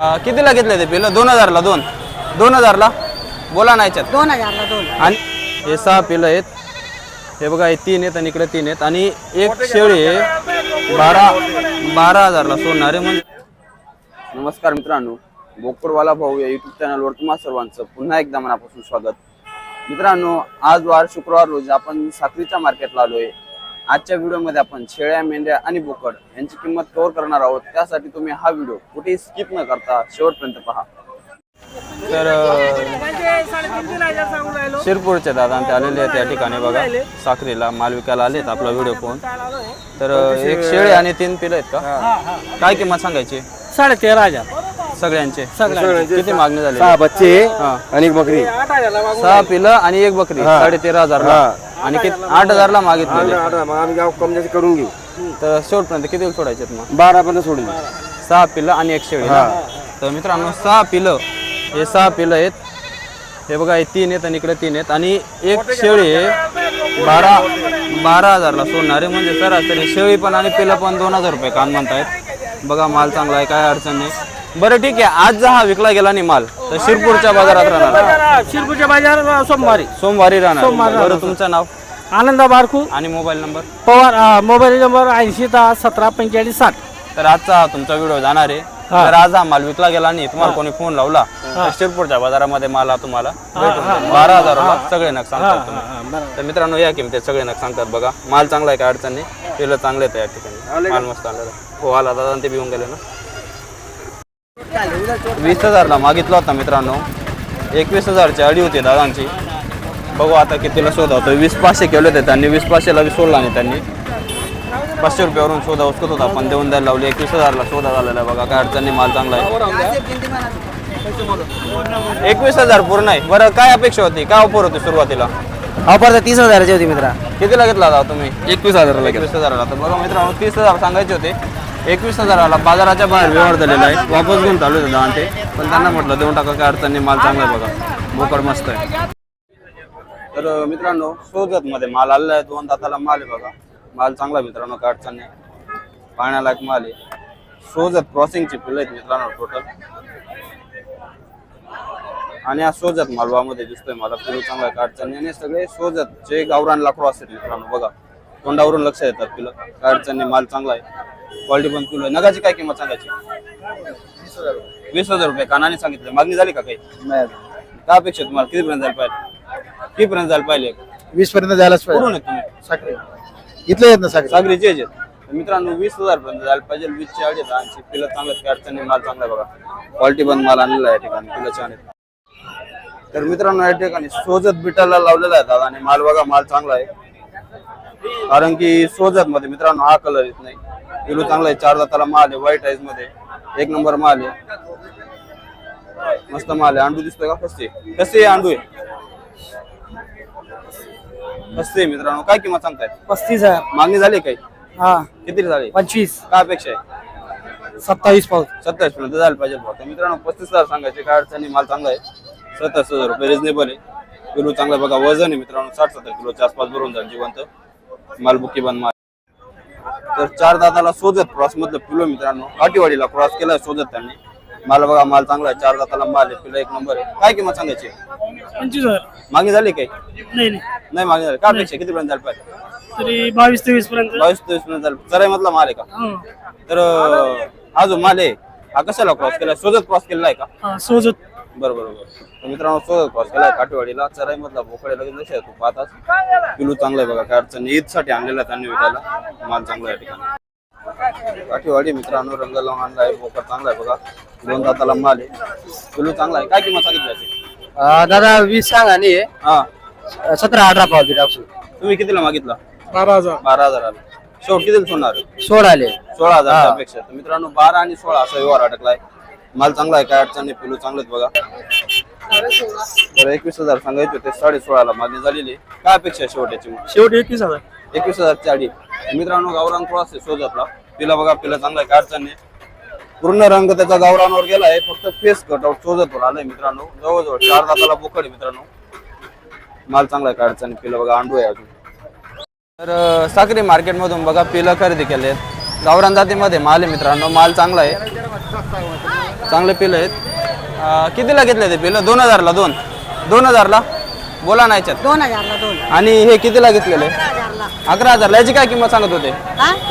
अं, कितीला घेतले ते पिलं दोन हजारला दोन. दोन हजारला? बोला ना याच्यात. दोन हजारला दोन. आणि हे सहा पिलं आहेत. हे बघा हे तीन आहेत आणि इकडे तीन आहेत. आणि एक शेळी आहे. बारा बारा हजारला सोडणारे म्हणजे. नमस्कार मित्रांनो. बोकडवाला भाऊ या युट्यूब चॅनलवर तुम्हा सर्वांचं पुन्हा एकदा मनापासून स्वागत. मित्रांनो आज वार शुक्रवार रोजी आपण साखरीच्या मार्केटला आलोय. आजच्या व्हिडिओमध्ये आपण शेळ्या मेंढ्या आणि बोकड यांची किंमत कव्हर करणार आहोत. त्यासाठी तुम्ही हा व्हिडिओ कुठेही स्किप न करता शेवटपर्यंत पहा. तर शिरपूरचे दादा ते आलेले आहेत या ठिकाणी बघा. साखरीला माल विकायला आलेत आपला व्हिडिओ पाहून. तर एक शेळे आणि तीन पिलं आहेत का? काय किंमत सांगायची? साडे तेरा हजार. सगळ्यांचे. किती मागणी झाली? सहा बच्चे. आणि एक बकरी. सहा पिलं आणि एक बकरी. साडे तेरा हजार आणि किती आठ हजारला मागितलेले. मग आम्ही गाव कम जास्त करून घेऊ. तर शेवटपर्यंत किती सोडायचे मग? बारा पर्यंत सोडून सहा पिलं आणि एक शेळी? तर मित्रांनो सहा पिलं. हे सहा पिलं आहेत. हे बघा हे तीन आहेत आणि इकडे तीन आहेत. आणि एक शेळी आहे बारा बारा हजारला सोडणारे. म्हणजे सरासरी शेळी पण आणि पिलं पण दोन हजार रुपये कान म्हणतायत. बघा माल चांगला आहे काय अडचण नाही. बरं ठीक आहे आज जर हा विकला गेला नाही माल तर शिरपूरच्या बाजारात राहणार. शिरपूरच्या बाजार सोमवारी. सोमवारी राहणार. बरं तुमचं नाव? आनंदा बारकू. आणि मोबाईल नंबर? पवार अं, मोबाईल नंबर ऐंशी दहा सतरा पंचेचाळीस साठ. तर आजचा हा तुमचा व्हिडिओ जाणार आहे. तर आज हा माल विकला गेला नाही तुम्हाला कोणी फोन लावला तर शिरपूरच्या बाजारामध्ये माल हा तुम्हाला भेटून जाईल. बारा हजाराला सगळे नग सांगतात तुम्ही तर मित्रांनो या किमतीत सगळे नग सांगतात बघा. माल चांगला आहे काय अडचण नाही? पिलं चांगले आहेत या ठिकाणी. माल मस्त आलेला आहे. हो आला दादा आणि ते बिऊन गेले ना? वीस हजारला मागितला होता मित्रांनो. एकवीस हजारची अडी होती दादांची. बघू आता कितीला शोधा होतो वीस पाचशे केले होते त्यांनी. वीस पाचशेला बी सोडला नाही त्यांनी. पाचशे रुपयावरून शोधा उचकत होता. पण देऊन द्यायला लावली. एकवीस हजारला शोधा झालेला आहे बघा. काय अडचण नाही. माल चांगला आहे. एकवीस हजार पूर्ण आहे. बरं काय अपेक्षा होती? काय ऑफर होती सुरुवातीला? ऑफर तर तीस हजाराची होती मित्रा. कितीला घेतला होता तुम्ही? एकवीस हजाराला एकवीस हजाराला तर बघा मित्रांनो तीस हजार सांगायचे होते. एकवीस हजाराला बाजाराच्या बाहेर व्यवहार झालेला आहे. वापस घेऊन चालू होते दहा ते पण त्यांना म्हटलं देऊन टाका काय अडचण नाही माल चांगला आहे बघा. बोकड मस्त आहे. तर मित्रांनो सोजत मध्ये माल आलेला आहे. दोन दाताला माल आहे बघा. माल चांगला आहे मित्रांनो काय अडचण नाही. पाहण्यालायक माल आहे. सोजत क्रॉसिंगची पिल्ल आहेत मित्रांनो टोटल आणि हा सोजत मालवामध्ये दिसतोय मला. पिलू चांगला आहे अडचण आणि सगळे सोजत जे गावरानला क्रॉस आहेत मित्रांनो बघा. तोंडावरून लक्ष येतात पिलं काय अडचण माल चांगला आहे. क्वालिटी पण आहे नगाची काय किंमत सांगायची? वीस हजार रुपये. कानाने सांगितले. मागणी झाली का काही? काय अपेक्षा आहे तुम्हाला? कितीपर्यंत जायला पाहिजे? कितीपर्यंत जायला पाहिजे? वीस पर्यंत जायलाच कुठून आहे तुम्ही. साखरे. इथलं ना साखरे? सागरीचे आहेत. तर मित्रांनो वीस हजार पर्यंत जायला पाहिजे. वीसची अडी आहेत आणि पिलं चांगलं आहे, काही अडचण नाही. माल चांगला आहे बघा. क्वालिटी पण माल आणलेला आहे या ठिकाणी. पिलं छान आहेत. तर मित्रांनो या ठिकाणी सोजत बिटाला लावलेला आहे दादा आणि माल बघा माल चांगला आहे. कारण की सोजत मध्ये मित्रांनो हा कलर येत नाही. पिलू चांगला आहे चार दाताला माल आहे व्हाईट आईजमध्ये. एक नंबर माल आहे. मस्त माल आहे. अंडू दिसतोय का? कसे कसे अंडू आहे कसे मित्रांनो? काय किंमत सांगताय? पस्तीस हजार. मागणी झाली काही हा. किती झाली? पंचवीस. काय अपेक्षा आहे? सत्तावीस पाऊस. सत्तावीस पर्यंत जायला पाहिजे भाऊ. तर मित्रांनो पस्तीस हजार सांगायचे. काय अडचण माल चांगला आहे. सत्तावीस हजार रुपये रिजनेबल आहे. किलो चांगला आहे. बघा वजन आहे मित्रांनो साठ सत्तर किलोच्या आसपास भरून जाईल जिवंत. माल बुकी बंद माल तर चार दाताला सोजत क्रॉस मधलं पिलो मित्रांनो. काटीवाडीला क्रॉस केलाय सोजत त्यांनी. माल बघा माल चांगला आहे. चार दाताला माल आहे. पिलो एक नंबर आहे. काय किंमत सांगायची? पंचवीस हजार. मागणी झाली काही? नाही नाही. नाही मागणी झाली. काय अपेक्षा? किती पर्यंत जायला पाहिजे? तरी बावीस तेवीस पर्यंत. बावीस तेवीस पर्यंत जायला चराई मधला माल आहे का? तर अं, हा जो माल आहे हा कशाला क्रॉस केलाय सोजत क्रॉस केलेला आहे का? सोजत बरोबर बरोबर. तर मित्रांनो सोजत क्रॉस केलाय काटेवाडीला चराई मधला बोकडे लगेच लक्ष तू पाहताच. पिलू चांगला आहे बघा काय अडचण ईदसाठी आणलेला आहे त्यांनी विकायला. माल चांगला आहे या ठिकाणी. काठीवाडी मित्रांनो रंग लावून आणला आहे. बोकड चांगला आहे बघा. दोन दाताला माल आहे. पिलू चांगला आहे. काय किंमत सांगितली? दादा वीस सांग आणि हा. सतरा अठरा पावती टाकू. तुम्ही कितीला मागितला? बारा हजार. बारा हजाराला शेवट कितीला सोडणार? सोड आले. सोळा हजार अपेक्षा तर मित्रांनो बारा आणि सोळा असा व्यवहार अटकलाय माल चांगला आहे काय अडचण नाही पिलू चांगलं आहेत बघा. तर एकवीस हजार सांगायचे होते साडे सोळाला मागणी झालेली आहे. काय अपेक्षा आहे शेवट्याची मग? शेवटी एकवीस हजार. एकवीस हजारची आडी मित्रांनो गावरान थोडासा आहे शोधतला. पिला बघा पिला चांगला आहे काय अडचण नाही. पूर्ण रंग त्याचा गावरानवर गेला आहे फक्त फेस कटआउट शोधतवर आलाय मित्रांनो. जवळजवळ चार दाताला बोकड आहे मित्रांनो. माल चांगला आहे काय अडचण नाही. पिला बघा अंडू आहे अजून. तर अं, साक्री मार्केटमधून बघा पिलं खरेदी केले गावरान जातीमध्ये माल आहे मित्रांनो माल चांगला आहे. चांगले पिलं आहेत. कितीला घेतले ते पिलं? दोन हजारला दोन. दोन हजारला? बोला नाही याच्यात. दोन हजारला दोन. आणि हे कितीला घेतलेले? अकरा हजारला. याची काय किंमत सांगत होते?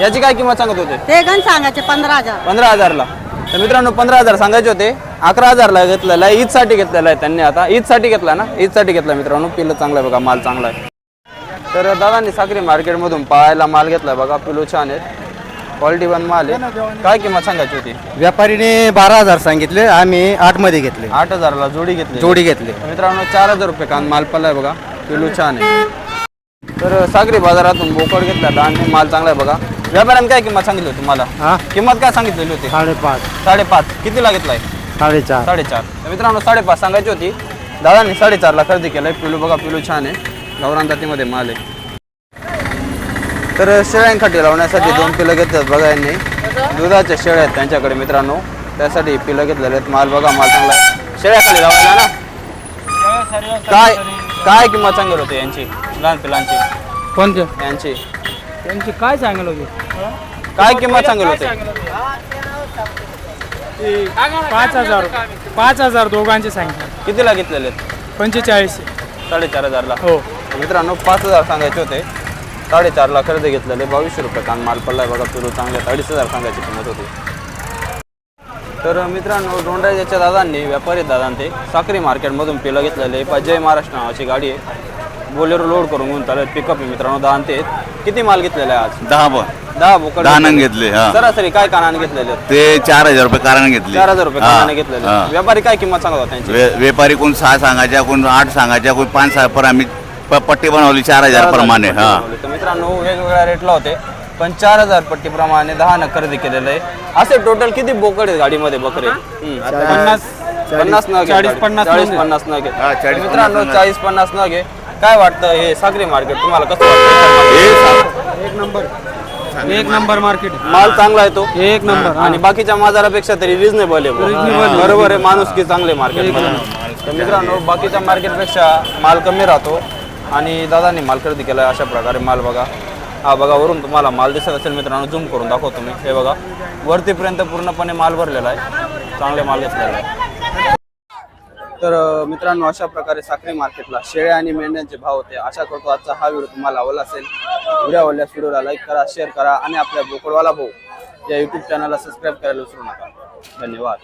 याची काय किंमत सांगत होते? ते गण सांगायचे पंधरा हजार. पंधरा हजारला. तर मित्रांनो पंधरा हजार सांगायचे होते. अकरा हजारला घेतलेला आहे ईदसाठी घेतलेला आहे त्यांनी आता. ईदसाठी घेतला ना? ईदसाठी घेतला मित्रांनो. पिल्लं चांगलं आहे बघा माल चांगला आहे. तर दादांनी साखरी मार्केटमधून पाहायला माल घेतलाय बघा. पिलो छान आहेत. क्वालिटी पण माल आहे. काय किंमत सांगायची होती? व्यापारीने बारा हजार सांगितले आम्ही आठमध्ये घेतले. आठ हजारला जोडी घेतली. जोडी घेतले. तर मित्रांनो चार हजार रुपये कान माल पडलाय बघा. पिलू छान आहे. तर सागरी बाजारातून बोकड घेतला आणि माल चांगला आहे बघा. व्यापाऱ्याने काय किंमत सांगितली होती तुम्हाला? हा? किंमत काय सांगितलेली होती? साडेपाच. साडेपाच. कितीला घेतलाय? साडेचार. साडेचार. तर मित्रांनो साडेपाच सांगायची होती. दादांनी साडेचारला खरेदी केलाय. पिलू बघा पिलू छान आहे. गावरान जातीमध्ये माल आहे. तर शेळ्यांसाठी लावण्यासाठी दोन पिलं घेततात बघा यांनी. दुधाच्या शेळ्या आहेत त्यांच्याकडे मित्रांनो. त्यासाठी पिलं घेतलेले आहेत. माल बघा माल चांगला शेळ्याखाली लावायला ना? काय काय किंमत सांगेल होते यांची? लहान पिलांची. कोणते? यांची. त्यांची काय सांगेल होती? काय किंमत सांगेल होते? पाच हजार पाच हजार दोघांचे सांगितले. कितीला घेतलेले आहेत? पंचेचाळीस साडेचार हजारला. हो. तर मित्रांनो पाच हजार सांगायचे होते. साडेचारला खरेदी घेतलेले बावीसशे रुपये कान माल पडलाय बघा पिलू चांगले आहेत. अडीच हजार सांगायची किंमत होती. तर मित्रांनो डोंडराजाच्या दादांनी व्यापारी दादांते साखरी मार्केटमधून पिलं घेतलेले. जय महाराष्ट्र नावाची गाडी आहे. बोलेरो लोड करून घेऊन चालत पिकअप आहे मित्रांनो दहा ते किती माल घेतलेला आहे आज? दहा ब. दहा बोकड दहा नंग घेतले हा. सरासरी काय कानाने घेतलेले? आहेत? ते चार हजार रुपये कारण घेतले. चार हजार रुपये हा, कानाने घेतलेले. हा. व्यापारी काय किंमत सांगत होता त्यांची? वे- व्यापारी कोण सहा सांगायच्या कोण आठ सांगायच्या कोण पाच सहा पर आम्ही प- पट्टी बनवली चार हजार प्रमाणे हा. तर मित्रांनो वेगवेगळ्या रेटला होते पण चार हजार पट्टी प्रमाणे दहा न खरेदी केलेलं आहे. असे टोटल किती बोकड आहेत गाडीमध्ये बकरे? हम्म. पन्नास पन्नास न घे चाळीस, गाडी. पन्नास चाळीस. पन्नास न घे हा, चाळीस, तर मित्रांनो पन्नास न घे. चाळीस पन्नास न घे काय वाटतं हे सागरी मार्केट तुम्हाला कसं वाटतं? हे सा- एक नंबर. एक नंबर. मार्केट माल चांगला आहे तो. एक नंबर आणि बाकीच्या बाजारापेक्षा तरी रिझनेबल आहे. बरोबर आहे माणूस की चांगले मार्केट तर मित्रांनो बाकीच्या मार्केटपेक्षा माल कमी राहतो. आणि दादांनी माल खरेदी केला अशा प्रकारे माल बघा. हा बघा वरून तुम्हाला माल दिसत असेल मित्रांनो झूम करून दाखवतो मी. हे बघा वरतीपर्यंत पूर्णपणे माल भरलेला आहे. चांगले माल घेतलेला आहे. तर मित्रांनो अशा प्रकारे साखरी मार्केटला शेळ्या आणि मेंढ्यांचे भाव होते. आशा करतो आजचा हा व्हिडिओ तुम्हाला आवडला असेल. व्हिडिओ आवडल्यास व्हिडिओला लाईक करा शेअर करा आणि आपल्या बोकडवाला भाऊ या यूट्यूब चॅनलला सबस्क्राईब करायला विसरू नका. धन्यवाद.